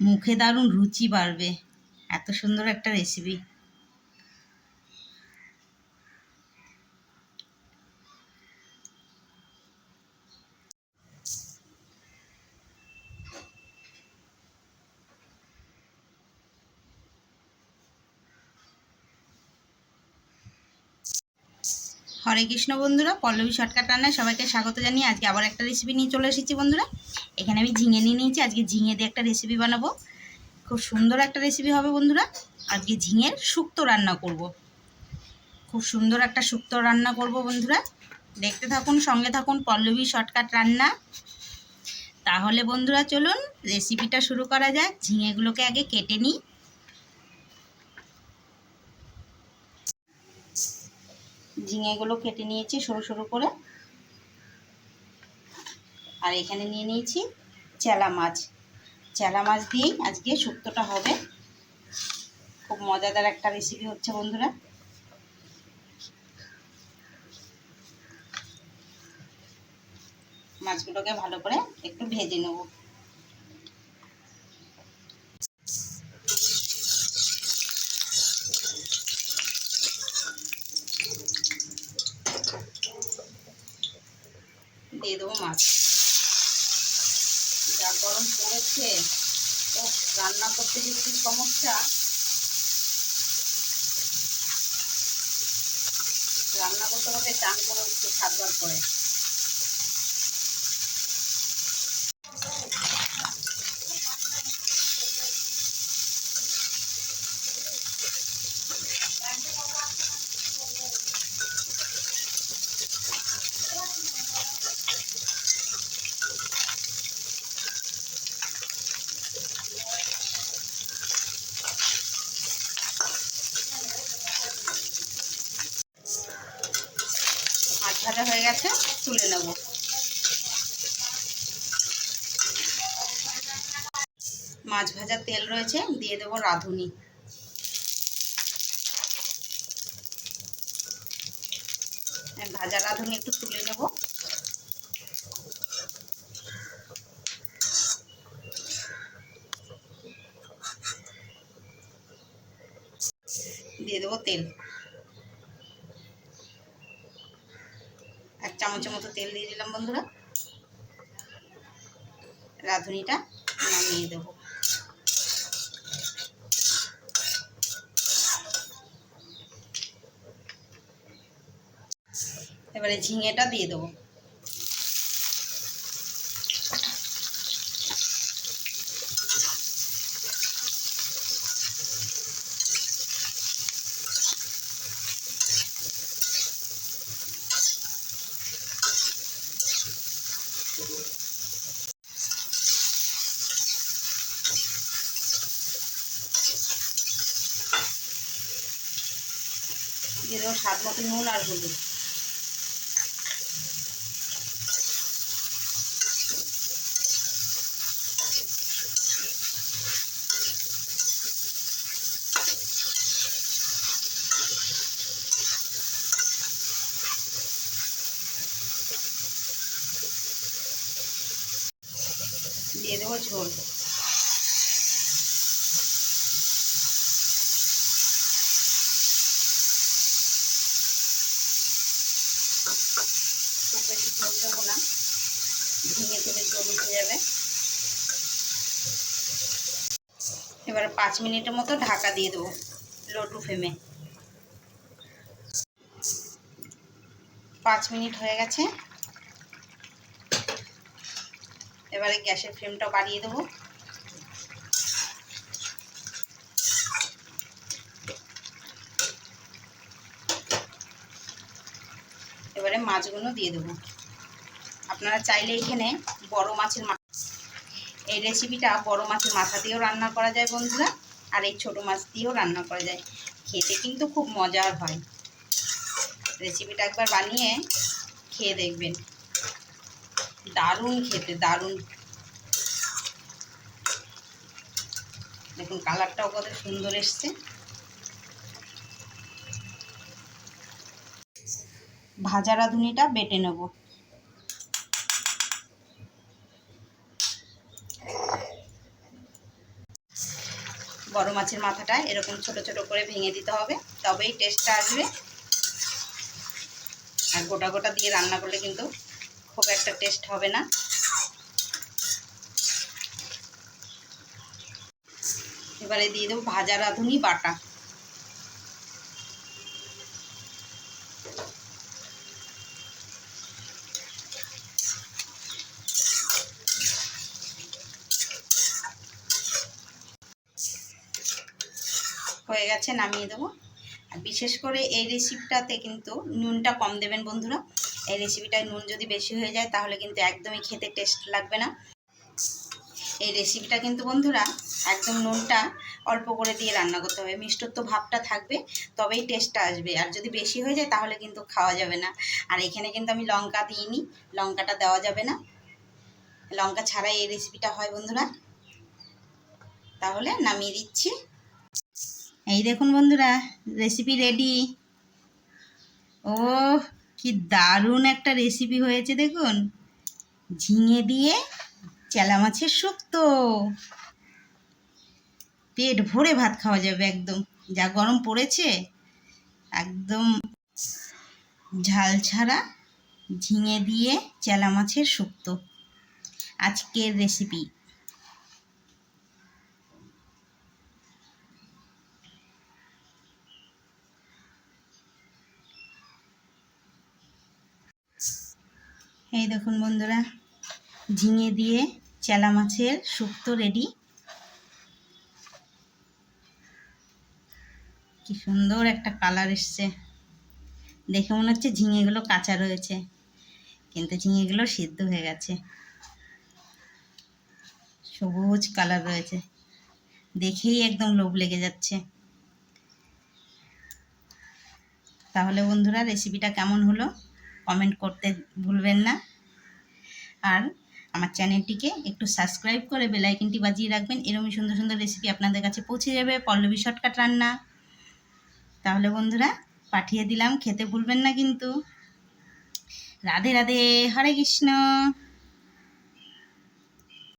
মুখে দারুণ রুচি বাড়বে। এত সুন্দর একটা রেসিপি হরে কৃষ্ণ বন্ধুরা, পল্লবী শর্টকাট রান্নায় সবাইকে স্বাগত জানিয়ে আজকে আবার একটা রেসিপি নিয়ে চলে এসেছি বন্ধুরা। এখানে আমি ঝিঙে নিয়ে নিয়েছি, আজকে ঝিঙে দিয়ে একটা রেসিপি বানাবো। খুব সুন্দর একটা রেসিপি হবে বন্ধুরা। আজকে ঝিঙের শুক্তো রান্না করব। খুব সুন্দর একটা শুক্তো রান্না করব বন্ধুরা। দেখতে থাকুন, সঙ্গে থাকুন পল্লবী শর্টকাট রান্না। তাহলে বন্ধুরা চলুন রেসিপিটা শুরু করা যাক। ঝিঙেগুলোকে আগে কেটে নিই। ঝিঙেগুলো কেটে নিয়েছি সরু সরু করে। আর এখানে নিয়ে নিয়েছি চেলা মাছ। চেলা মাছ দিয়েই আজকে শুক্তোটা হবে। খুব মজাদার একটা রেসিপি হচ্ছে বন্ধুরা। মাছগুলোকে ভালো করে একটু ভেজে নেব। দিয়ে দেবো মাছ। যা গরম পড়েছে ও রান্না করতে যে কি সমস্যা? রান্না করতে করতে চান করে উঠছে সাতবার করে। ভাজা হয়ে গেছে, তুলে নেব। মাছ ভাজার তেল রয়েছে, দিয়ে দেবো রাঁধুনি। ভাজা রাঁধুনি একটু তুলে নেব। দিয়ে দেবো তেল। চামচের মতো তেল দিয়ে দিলাম বন্ধুরা। রাঁধুনিটা নামিয়ে দেবো। এবারে ঝিঙেটা দিয়ে দেবো। দিয়ে দেবো স্বাদ মতো নুন আর হলুদ। দিয়ে দেবো ঝোল খুব বেশি ঝোল দেবো না ঝিঙে থেকে জল উঠে যাবে। এবারে পাঁচ মিনিটের মতো ঢাকা দিয়ে দেবো লোটু ফ্লেমে পাঁচ মিনিট হয়ে গেছে। এবারে গ্যাসের ফ্লেমটা বাড়িয়ে দেবো। এবারে মাছগুলো দিয়ে দেবো। আপনারা চাইলে এখানে বড় মাছের এই রেসিপিটা বড় মাছের মাথা দিয়েও রান্না করা যায় বন্ধুরা, আর এই ছোটো মাছ দিয়েও রান্না করা যায়। খেতে কিন্তু খুব মজার হয়। রেসিপিটা একবার বানিয়ে খেয়ে দেখবেন। দারুণ খেতে, দারুণ। দেখুন কালারটাও কত সুন্দর এসছে। ভাজা রাঁধুনিটা বেটে নেব। বড় মাছের মাথাটা এরকম ছোট ছোট করে ভেঙে দিতে হবে, তবেই টেস্টটা আসবে। আর গোটা গোটা দিয়ে রান্না করলে কিন্তু খুব একটা টেস্ট হবে না। এবারে দিয়ে দেবো ভাজা রাঁধুনি বাটা। হয়ে গেছে, নামিয়ে দেবো। আর বিশেষ করে এই রেসিপিটাতে কিন্তু নুনটা কম দেবেন বন্ধুরা। এই রেসিপিটায় নুন যদি বেশি হয়ে যায়, তাহলে কিন্তু একদমই খেতে টেস্ট লাগবে না। এই রেসিপিটা কিন্তু বন্ধুরা, একদম নুনটা অল্প করে দিয়ে রান্না করতে হবে। মিষ্টত্ব ভাবটা থাকবে, তবেই টেস্টটা আসবে। আর যদি বেশি হয়ে যায়, তাহলে কিন্তু খাওয়া যাবে না। আর এখানে কিন্তু আমি লঙ্কা দিইনি, লঙ্কাটা দেওয়া যাবে না। লঙ্কা ছাড়াই এই রেসিপিটা হয় বন্ধুরা। তাহলে নামিয়ে দিচ্ছি। এই দেখুন বন্ধুরা রেসিপি রেডি ও, কি দারুণ একটা রেসিপি হয়েছে দেখুন। ঝিঙে দিয়ে চেলা মাছের শুক্তো। পেট ভরে ভাত খাওয়া যাবে একদম। যা গরম পড়েছে, একদম ঝাল ছাড়া ঝিঙে দিয়ে চেলা মাছের শুক্তো। আজকের রেসিপি এই দেখুন বন্ধুরা, ঝিঙে দিয়ে চেলা মাছের শুক্তো রেডি। কি সুন্দর একটা কালার এসছে। দেখে মনে হচ্ছে ঝিঙেগুলো কাঁচা রয়েছে, কিন্তু ঝিঙেগুলো সিদ্ধ হয়ে গেছে। সবুজ কালার রয়েছে। দেখেই একদম লোভ লেগে যাচ্ছে। তাহলে বন্ধুরা রেসিপিটা কেমন হলো? কমেন্ট করতে ভুলবেন না। আর আমার চ্যানেলটিকে একটু সাবস্ক্রাইব করে বেলাইকিনটি বাজিয়ে রাখবেন। এরকমই সুন্দর সুন্দর রেসিপি আপনাদের কাছে পৌঁছে যাবে। পল্লবী শর্টকাট রান্না। তাহলে বন্ধুরা, পাঠিয়ে দিলাম। খেতে ভুলবেন না কিন্তু। রাধে রাধে, হরে কৃষ্ণ।